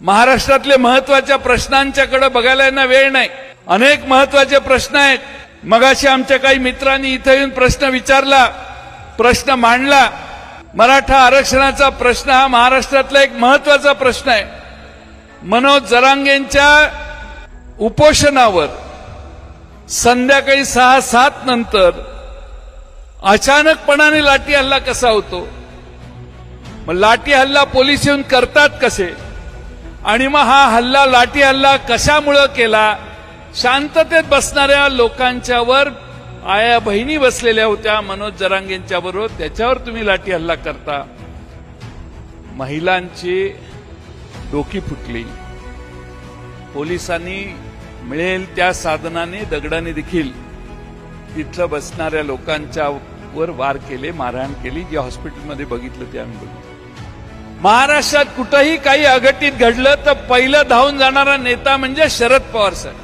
महाराष्ट्रातले महत्त्वाच्या प्रश्नांच्याकडे बघायला यांना वेळ नाही. अनेक महत्त्वाचे प्रश्न आहेत. मगाशी आमच्या काही मित्रांनी इथं येऊन प्रश्न विचारला प्रश्न मांडला. मराठा आरक्षणाचा प्रश्न हा महाराष्ट्रातला एक महत्त्वाचा प्रश्न आहे. मनोज जरांगेंच्या उपोषणावर संध्याकाळी सहा सात नंतर अचानकपणाने लाठी हल्ला कसा होतो? मग लाठी हल्ला पोलीस येऊन करतात कसे? आणि मग हा हल्ला लाठी हल्ला कशामुळं केला? शांततेत बसणाऱ्या लोकांच्यावर आया बहिणी बसलेल्या होत्या मनोज जरांगेंच्या बरोबर. त्याच्यावर तुम्ही लाठी हल्ला करता. महिलांची डोकी फुटली. पोलिसांनी मिळेल त्या साधनाने दगडाने देखील तिथलं बसणाऱ्या लोकांच्या वर वार केले मारहाण केली. जे हॉस्पिटलमध्ये बघितलं ते आम्ही बघितलं. महाराष्ट्रात कुठंही काही अघटित घडलं तर पहिलं धावून जाणारा नेता म्हणजे शरद पवार साहेब.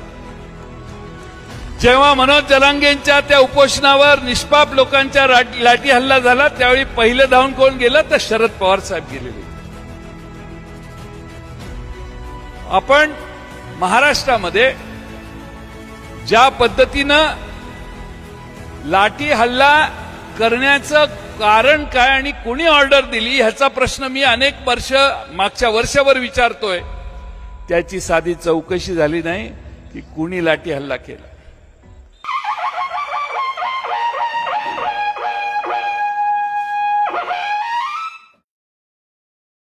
जेव्हा मनोज जरांगेंच्या त्या उपोषणावर निष्पाप लोकांच्या लाठी हल्ला झाला त्यावेळी पहिलं धावून कोण गेलं तर शरद पवार साहेब गेलेले. आपण महाराष्ट्रामध्ये ज्या पद्धतीनं लाठी हल्ला करण्याचं कारण काय आणि कुणी ऑर्डर दिली ह्याचा प्रश्न मी अनेक वर्ष मागच्या वर्षभर विचारतोय. त्याची साधी चौकशी झाली नाही की कुणी लाठी हल्ला केला.